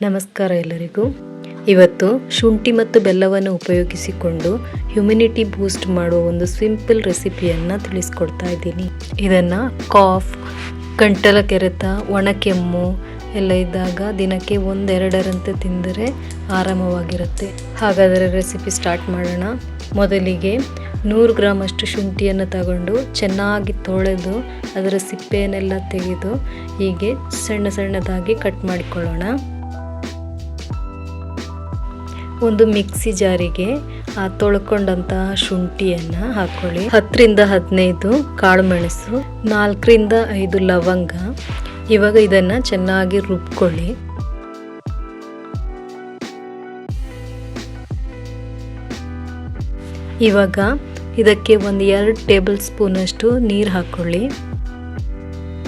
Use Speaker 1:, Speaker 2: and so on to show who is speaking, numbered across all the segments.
Speaker 1: ನಮಸ್ಕಾರ ಎಲ್ಲರಿಗೂ. ಇವತ್ತು ಶುಂಠಿ ಮತ್ತು ಬೆಲ್ಲವನ್ನು ಉಪಯೋಗಿಸಿಕೊಂಡು ಹ್ಯುಮಿನಿಟಿ ಬೂಸ್ಟ್ ಮಾಡುವ ಒಂದು ಸಿಂಪಲ್ ರೆಸಿಪಿಯನ್ನು ತಿಳಿಸ್ಕೊಡ್ತಾ ಇದ್ದೀನಿ. ಇದನ್ನು ಕಾಫ್ ಗಂಟಲ ಕೆರೆತ ಒಣ ಕೆಮ್ಮು ಎಲ್ಲ ಇದ್ದಾಗ ದಿನಕ್ಕೆ ಒಂದೆರಡರಂತೆ ತಿಂದರೆ ಆರಾಮವಾಗಿರುತ್ತೆ. ಹಾಗಾದರೆ ರೆಸಿಪಿ ಸ್ಟಾರ್ಟ್ ಮಾಡೋಣ. ಮೊದಲಿಗೆ ನೂರು ಗ್ರಾಮ್ ಅಷ್ಟು ಶುಂಠಿಯನ್ನು ತಗೊಂಡು ಚೆನ್ನಾಗಿ ತೊಳೆದು ಅದರ ಸಿಪ್ಪೆಯನ್ನೆಲ್ಲ ತೆಗೆದು ಹೀಗೆ ಸಣ್ಣ ಸಣ್ಣದಾಗಿ ಕಟ್ ಮಾಡಿಕೊಳ್ಳೋಣ. ಒಂದು ಮಿಕ್ಸಿ ಜಾರಿಗೆ ತೊಳ್ಕೊಂಡಂತಹ ಶುಂಠಿಯನ್ನ ಹಾಕೊಳ್ಳಿ. ಹತ್ತರಿಂದ ಹದಿನೈದು ಕಾಳುಮೆಣಸು ನಾಲ್ಕರಿಂದ ಐದು ಲವಂಗ. ಇವಾಗ ಇದನ್ನು ಚೆನ್ನಾಗಿ ರುಬ್ಕೊಳ್ಳಿ. ಇವಾಗ ಇದಕ್ಕೆ ಒಂದು ಎರಡು ಟೇಬಲ್ ಸ್ಪೂನಷ್ಟು ನೀರು ಹಾಕ್ಕೊಳ್ಳಿ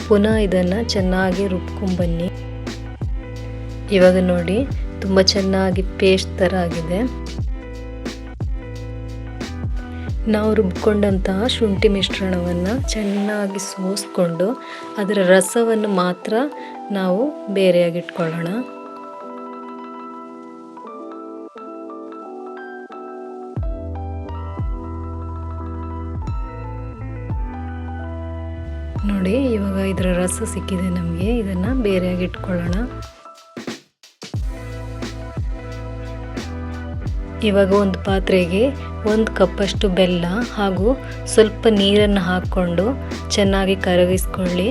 Speaker 1: ಪುನಃ ಇದನ್ನು ಚೆನ್ನಾಗಿ ರುಬ್ಕೊಂಬನ್ನಿ ಇವಾಗ ನೋಡಿ ತುಂಬ ಚೆನ್ನಾಗಿ ಪೇಸ್ಟ್ ಥರ ಆಗಿದೆ. ನಾವು ರುಬ್ಕೊಂಡಂತಹ ಶುಂಠಿ ಮಿಶ್ರಣವನ್ನು ಚೆನ್ನಾಗಿ ಸೋಸ್ಕೊಂಡು ಅದರ ರಸವನ್ನು ಮಾತ್ರ ನಾವು ಬೇರೆಯಾಗಿಟ್ಕೊಳ್ಳೋಣ ನೋಡಿ ಇವಾಗ ಇದರ ರಸ ಸಿಕ್ಕಿದೆ ನಮಗೆ. ಇದನ್ನು ಬೇರೆಯಾಗಿ ಇಟ್ಕೊಳ್ಳೋಣ. ಇವಾಗ ಒಂದು ಪಾತ್ರೆಗೆ ಒಂದು ಕಪ್ಪಷ್ಟು ಬೆಲ್ಲ ಹಾಗೂ ಸ್ವಲ್ಪ ನೀರನ್ನು ಹಾಕ್ಕೊಂಡು ಚೆನ್ನಾಗಿ ಕರಗಿಸ್ಕೊಳ್ಳಿ.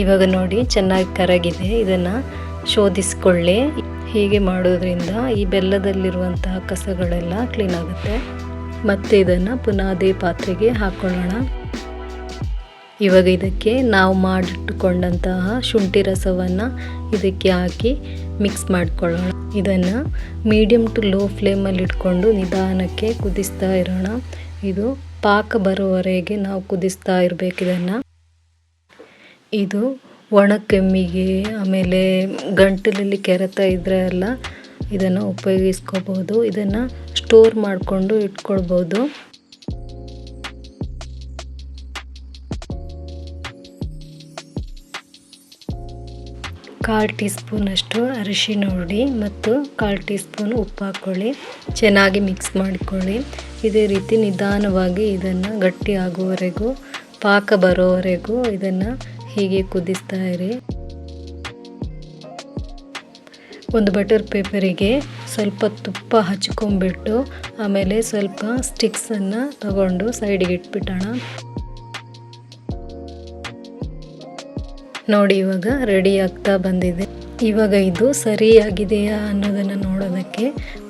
Speaker 1: ಇವಾಗ ನೋಡಿ ಚೆನ್ನಾಗಿ ಕರಗಿದೆ, ಇದನ್ನು ಶೋಧಿಸ್ಕೊಳ್ಳಿ. ಹೀಗೆ ಮಾಡೋದ್ರಿಂದ ಈ ಬೆಲ್ಲದಲ್ಲಿರುವಂತಹ ಕಸಗಳೆಲ್ಲ ಕ್ಲೀನ್ ಆಗುತ್ತೆ. ಮತ್ತೆ ಇದನ್ನು ಪುನಃ ಅದೇ ಪಾತ್ರೆಗೆ ಹಾಕ್ಕೊಳ್ಳೋಣ ಇವಾಗ ಇದಕ್ಕೆ ನಾವು ಮಾಡಿಟ್ಟುಕೊಂಡಂತಹ ಶುಂಠಿ ರಸವನ್ನು ಇದಕ್ಕೆ ಹಾಕಿ ಮಿಕ್ಸ್ ಮಾಡ್ಕೊಳ್ಳೋಣ. ಇದನ್ನು ಮೀಡಿಯಮ್ ಟು ಲೋ ಫ್ಲೇಮಲ್ಲಿ ಇಟ್ಕೊಂಡು ನಿಧಾನಕ್ಕೆ ಕುದಿಸ್ತಾ ಇರೋಣ. ಇದು ಪಾಕ ಬರೋವರೆಗೆ ನಾವು ಕುದಿಸ್ತಾ ಇರಬೇಕು ಇದನ್ನು. ಇದು ಒಣ ಕೆಮ್ಮಿಗೆ ಆಮೇಲೆ ಗಂಟಲಲ್ಲಿ ಕೆರೆತ ಇದ್ರೆ ಎಲ್ಲ ಇದನ್ನು ಉಪಯೋಗಿಸ್ಕೋಬೋದು ಇದನ್ನು ಸ್ಟೋರ್ ಮಾಡಿಕೊಂಡು ಇಟ್ಕೊಳ್ಬೋದು ಕಾಲು ಟೀ ಸ್ಪೂನಷ್ಟು ಅರಿಶಿನ ಹುಡಿ ಮತ್ತು ಕಾಲು ಟೀ ಸ್ಪೂನ್ ಉಪ್ಪು ಹಾಕ್ಕೊಳ್ಳಿ ಚೆನ್ನಾಗಿ ಮಿಕ್ಸ್ ಮಾಡಿಕೊಳ್ಳಿ. ಇದೇ ರೀತಿ ನಿಧಾನವಾಗಿ ಇದನ್ನು ಗಟ್ಟಿ ಆಗುವವರೆಗೂ, ಪಾಕ ಬರೋವರೆಗೂ ಇದನ್ನು ಹೀಗೆ ಕುದಿಸ್ತಾ ಇರಿ. ಒಂದು ಬಟರ್ ಪೇಪರಿಗೆ ಸ್ವಲ್ಪ ತುಪ್ಪ ಹಚ್ಕೊಂಬಿಟ್ಟು ಆಮೇಲೆ ಸ್ವಲ್ಪ ಸ್ಟಿಕ್ಸನ್ನು ತಗೊಂಡು ಸೈಡಿಗೆ ಇಟ್ಬಿಟ್ಟೋಣ ನೋಡಿ ಇವಾಗ ರೆಡಿ ಆಗ್ತಾ ಬಂದಿದೆ. ಇವಾಗ ಇದು ಸರಿಯಾಗಿದೆಯಾ ಅನ್ನೋದನ್ನು ನೋಡೋದಕ್ಕೆ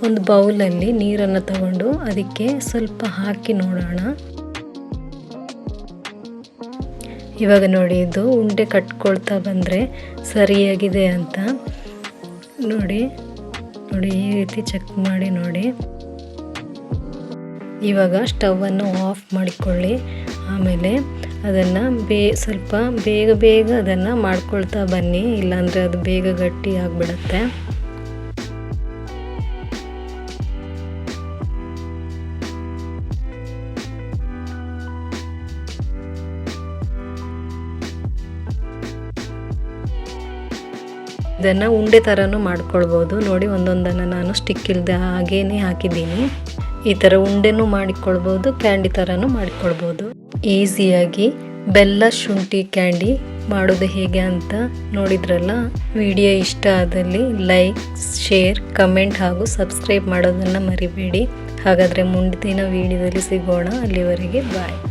Speaker 1: ಒಂದು ಬೌಲಲ್ಲಿ ನೀರನ್ನು ತಗೊಂಡು ಅದಕ್ಕೆ ಸ್ವಲ್ಪ ಹಾಕಿ ನೋಡೋಣ. ಇವಾಗ ನೋಡಿ ಇದು ಉಂಡೆ ಕಟ್ಕೊಳ್ತಾ ಬಂದರೆ ಸರಿಯಾಗಿದೆ ಅಂತ. ನೋಡಿ ನೋಡಿ ಈ ರೀತಿ ಚೆಕ್ ಮಾಡಿ ನೋಡಿ. ಇವಾಗ ಸ್ಟವನ್ನು ಆಫ್ ಮಾಡಿಕೊಳ್ಳಿ. ಆಮೇಲೆ ಅದನ್ನು ಬೇ, ಸ್ವಲ್ಪ ಬೇಗ ಬೇಗ ಅದನ್ನು ಮಾಡ್ಕೊಳ್ತಾ ಬನ್ನಿ, ಇಲ್ಲಾಂದರೆ ಅದು ಬೇಗ ಗಟ್ಟಿ ಆಗಿಬಿಡತ್ತೆ. ಇದನ್ನು ಉಂಡೆ ಥರನೂ ಮಾಡ್ಕೊಳ್ಬೋದು. ನೋಡಿ, ಒಂದೊಂದನ್ನು ನಾನು ಸ್ಟಿಕ್ ಇಲ್ಲದೆ ಹಾಗೇನೆ ಹಾಕಿದ್ದೀನಿ. ಈ ಥರ ಉಂಡೆನೂ ಮಾಡಿಕೊಳ್ಬೋದು, ಕ್ಯಾಂಡಿ ಥರನೂ ಮಾಡಿಕೊಳ್ಬೋದು. ಈಸಿಯಾಗಿ ಬೆಲ್ಲ ಶುಂಠಿ ಕ್ಯಾಂಡಿ ಮಾಡೋದು ಹೇಗೆ ಅಂತ ನೋಡಿದ್ರಲ್ಲ? ವಿಡಿಯೋ ಇಷ್ಟ ಆದಲ್ಲಿ ಲೈಕ್, ಶೇರ್, ಕಮೆಂಟ್ ಹಾಗೂ ಸಬ್ಸ್ಕ್ರೈಬ್ ಮಾಡೋದನ್ನು ಮರಿಬೇಡಿ. ಹಾಗಾದರೆ ಮುಂದಿನ ವಿಡಿಯೋದಲ್ಲಿ ಸಿಗೋಣ. ಅಲ್ಲಿವರೆಗೆ ಬಾಯ್.